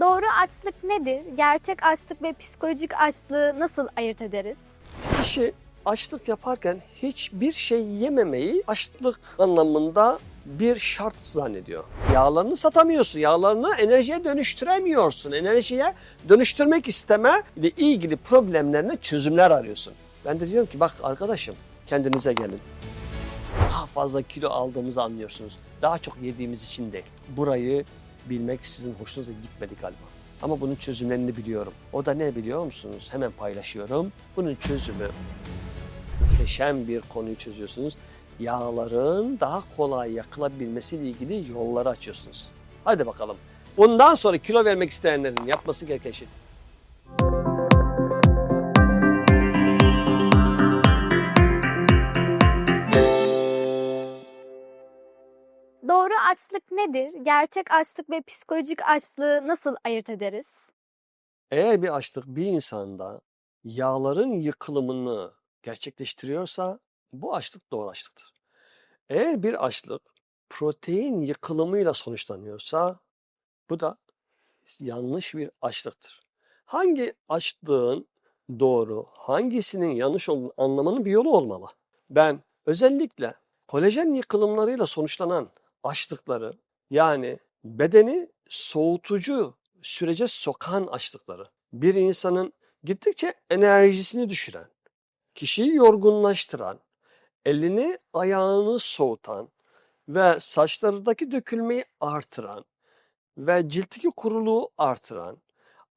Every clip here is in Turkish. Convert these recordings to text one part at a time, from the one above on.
Doğru açlık nedir? Gerçek açlık ve psikolojik açlığı nasıl ayırt ederiz? Kişi açlık yaparken hiçbir şey yememeyi açlık anlamında bir şart zannediyor. Yağlarını satamıyorsun, yağlarını enerjiye dönüştüremiyorsun. Enerjiye dönüştürmek isteme ile ilgili problemlerine çözümler arıyorsun. Ben de diyorum ki bak arkadaşım kendinize gelin. Daha fazla kilo aldığımızı anlıyorsunuz. Daha çok yediğimiz için değil. Burayı bilmek sizin hoşunuza gitmedi galiba. Ama bunun çözümlerini biliyorum. O da ne biliyor musunuz? Hemen paylaşıyorum. Bunun çözümü muhteşem bir konuyu çözüyorsunuz. Yağların daha kolay yakılabilmesiyle ilgili yolları açıyorsunuz. Hadi bakalım. Bundan sonra kilo vermek isteyenlerin yapması gereken şey. Açlık nedir? Gerçek açlık ve psikolojik açlığı nasıl ayırt ederiz? Eğer bir açlık bir insanda yağların yıkılımını gerçekleştiriyorsa bu açlık doğru açlıktır. Eğer bir açlık protein yıkılımıyla sonuçlanıyorsa bu da yanlış bir açlıktır. Hangi açlığın doğru, hangisinin yanlış olduğunu anlamanın bir yolu olmalı. Ben özellikle kolajen yıkılımlarıyla sonuçlanan açlıkları yani bedeni soğutucu sürece sokan açlıkları, bir insanın gittikçe enerjisini düşüren, kişiyi yorgunlaştıran, elini ayağını soğutan ve saçlarındaki dökülmeyi artıran ve ciltteki kuruluğu artıran,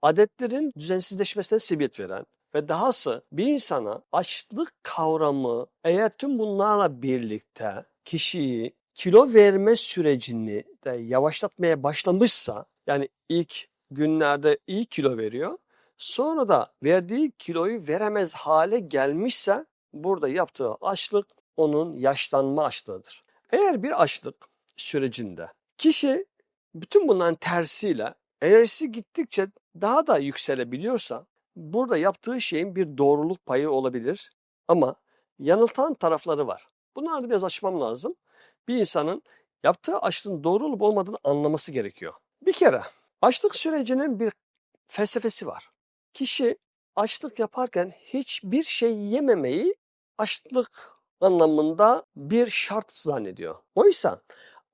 adetlerin düzensizleşmesine sebebiyet veren ve dahası bir insana açlık kavramı eğer tüm bunlarla birlikte kişiyi kilo verme sürecini de yavaşlatmaya başlamışsa yani ilk günlerde iyi kilo veriyor sonra da verdiği kiloyu veremez hale gelmişse burada yaptığı açlık onun yaşlanma açlığıdır. Eğer bir açlık sürecinde kişi bütün bunların tersiyle enerjisi gittikçe daha da yükselebiliyorsa burada yaptığı şeyin bir doğruluk payı olabilir ama yanıltan tarafları var. Bunları da biraz açmam lazım. Bir insanın yaptığı açlığın doğru olup olmadığını anlaması gerekiyor. Bir kere açlık sürecinin bir felsefesi var. Kişi açlık yaparken hiçbir şey yememeyi açlık anlamında bir şart zannediyor. Oysa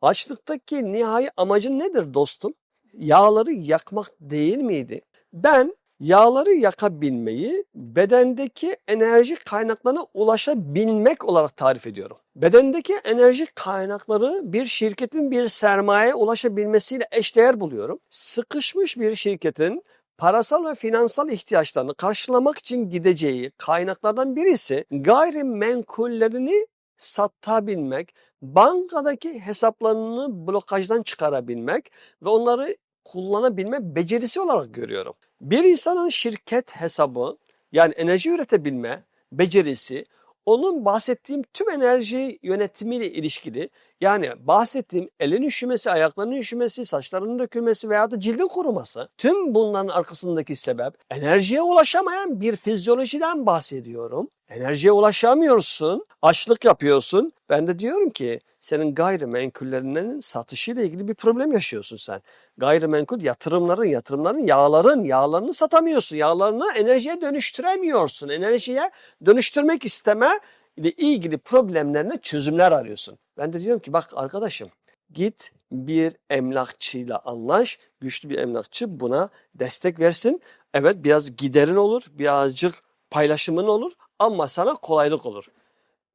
açlıktaki nihai amacın nedir dostum? Yağları yakmak değil miydi? Ben yağları yakabilmeyi bedendeki enerji kaynaklarına ulaşabilmek olarak tarif ediyorum. Bedendeki enerji kaynakları bir şirketin bir sermayeye ulaşabilmesiyle eşdeğer buluyorum. Sıkışmış bir şirketin parasal ve finansal ihtiyaçlarını karşılamak için gideceği kaynaklardan birisi gayrimenkullerini satabilmek, bankadaki hesaplarını blokajdan çıkarabilmek ve onları kullanabilme becerisi olarak görüyorum. Bir insanın şirket hesabı yani enerji üretebilme becerisi onun bahsettiğim tüm enerji yönetimiyle ilişkili yani bahsettiğim elin üşümesi, ayaklarının üşümesi, saçlarının dökülmesi veya da cildin kuruması tüm bunların arkasındaki sebep enerjiye ulaşamayan bir fizyolojiden bahsediyorum. Enerjiye ulaşamıyorsun, açlık yapıyorsun. Ben de diyorum ki senin gayrimenkullerinin satışıyla ilgili bir problem yaşıyorsun sen. Gayrimenkul yatırımların, yatırımların, yağların, yağlarını satamıyorsun. Yağlarını enerjiye dönüştüremiyorsun. Enerjiye dönüştürmek isteme ile ilgili problemlerine çözümler arıyorsun. Ben de diyorum ki bak arkadaşım git bir emlakçıyla anlaş. Güçlü bir emlakçı buna destek versin. Evet biraz giderin olur, birazcık paylaşımın olur ama sana kolaylık olur.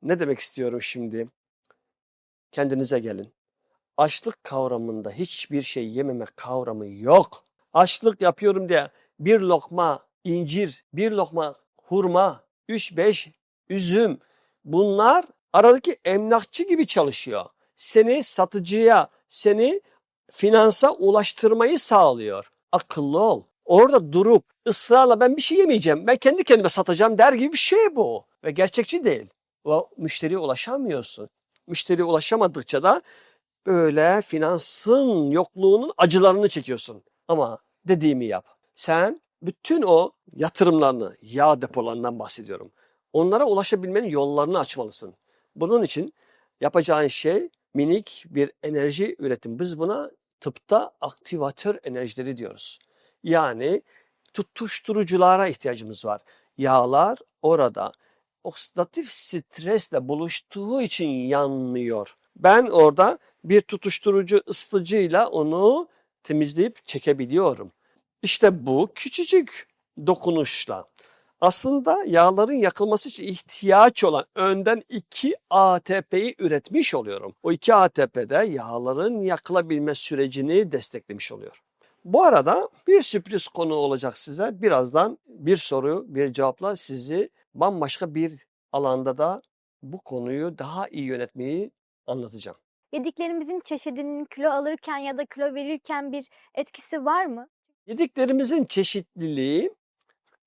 Ne demek istiyorum şimdi? Kendinize gelin. Açlık kavramında hiçbir şey yememe kavramı yok. Açlık yapıyorum diye bir lokma incir, bir lokma hurma, 3-5 üzüm bunlar aradaki emlakçı gibi çalışıyor. Seni satıcıya, seni finansa ulaştırmayı sağlıyor. Akıllı ol. Orada durup ısrarla ben bir şey yemeyeceğim, ben kendi kendime satacağım der gibi bir şey bu. Ve gerçekçi değil. O müşteriye ulaşamıyorsun. Müşteriye ulaşamadıkça da böyle finansın yokluğunun acılarını çekiyorsun. Ama dediğimi yap. Sen bütün o yatırımlarını, yağ depolarından bahsediyorum. Onlara ulaşabilmenin yollarını açmalısın. Bunun için yapacağın şey minik bir enerji üretim. Biz buna tıpta aktivatör enerjileri diyoruz. Yani tutuşturuculara ihtiyacımız var. Yağlar orada oksidatif stresle buluştuğu için yanmıyor. Ben orada bir tutuşturucu ısıtıcıyla onu temizleyip çekebiliyorum. İşte bu küçücük dokunuşla aslında yağların yakılması için ihtiyaç olan önden 2 ATP'yi üretmiş oluyorum. O 2 ATP'de yağların yakılabilme sürecini desteklemiş oluyor. Bu arada bir sürpriz konu olacak size. Birazdan bir soru, bir cevapla sizi bambaşka bir alanda da bu konuyu daha iyi yönetmeyi anlatacağım. Yediklerimizin çeşidinin kilo alırken ya da kilo verirken bir etkisi var mı? Yediklerimizin çeşitliliği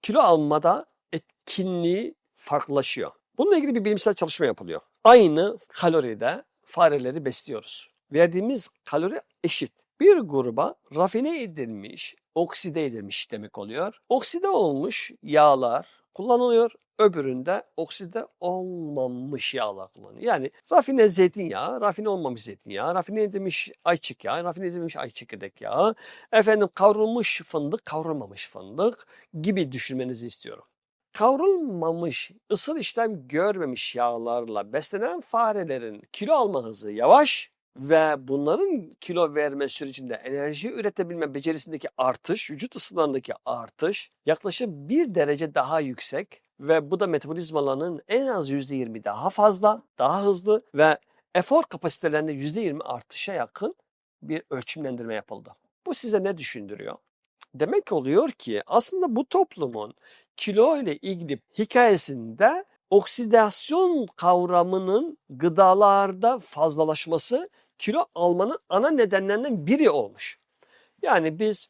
kilo almada etkinliği farklılaşıyor. Bununla ilgili bir bilimsel çalışma yapılıyor. Aynı kaloride fareleri besliyoruz. Verdiğimiz kalori eşit. Bir gruba rafine edilmiş, okside edilmiş demek oluyor. Okside olmuş yağlar kullanılıyor. Öbüründe okside olmamış yağlar kullanılıyor. Yani rafine zeytinyağı, rafine olmamış zeytinyağı, rafine edilmiş ayçiçek yağı, rafine edilmiş ayçiçek yağı, efendim kavrulmuş fındık, kavrulmamış fındık gibi düşünmenizi istiyorum. Kavrulmamış, ısıl işlem görmemiş yağlarla beslenen farelerin kilo alma hızı yavaş ve bunların kilo verme sürecinde enerji üretebilme becerisindeki artış, vücut ısılarındaki artış yaklaşık bir derece daha yüksek ve bu da metabolizmalarının en az %20 daha fazla, daha hızlı ve efor kapasitelerinde %20 artışa yakın bir ölçümlendirme yapıldı. Bu size ne düşündürüyor? Demek oluyor ki aslında bu toplumun kilo ile ilgili hikayesinde oksidasyon kavramının gıdalarda fazlalaşması kilo almanın ana nedenlerinden biri olmuş. Yani biz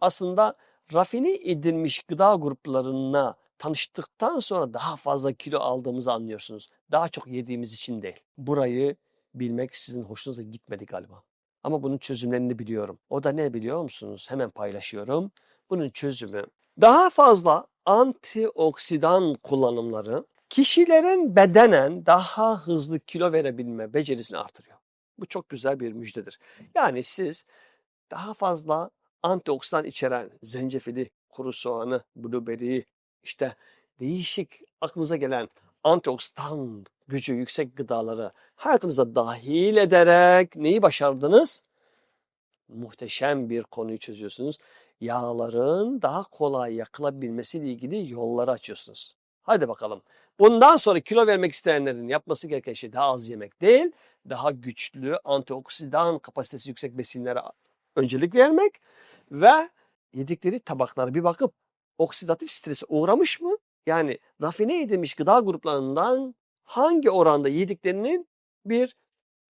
aslında rafine edilmiş gıda gruplarına tanıştıktan sonra daha fazla kilo aldığımızı anlıyorsunuz. Daha çok yediğimiz için değil. Burayı bilmek sizin hoşunuza gitmedi galiba. Ama bunun çözümlerini biliyorum. O da ne biliyor musunuz? Hemen paylaşıyorum. Bunun çözümü daha fazla antioksidan kullanımları kişilerin bedenen daha hızlı kilo verebilme becerisini artırıyor. Bu çok güzel bir müjdedir. Yani siz daha fazla antioksidan içeren zencefili, kuru soğanı, blueberry'i, işte değişik aklınıza gelen antioksidan gücü yüksek gıdaları hayatınıza dahil ederek neyi başardınız? Muhteşem bir konuyu çözüyorsunuz. Yağların daha kolay yakılabilmesiyle ilgili yolları açıyorsunuz. Hadi bakalım. Bundan sonra kilo vermek isteyenlerin yapması gereken şey daha az yemek değil, daha güçlü antioksidan kapasitesi yüksek besinlere öncelik vermek ve yedikleri tabaklara bir bakıp oksidatif strese uğramış mı? Yani rafine edilmiş gıda gruplarından hangi oranda yediklerinin bir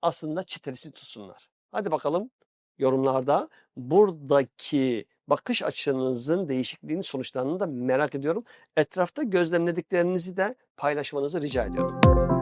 aslında çetelesi tutsunlar. Hadi bakalım yorumlarda buradaki bakış açınızın değişikliğinin sonuçlarını da merak ediyorum. Etrafta gözlemlediklerinizi de paylaşmanızı rica ediyorum.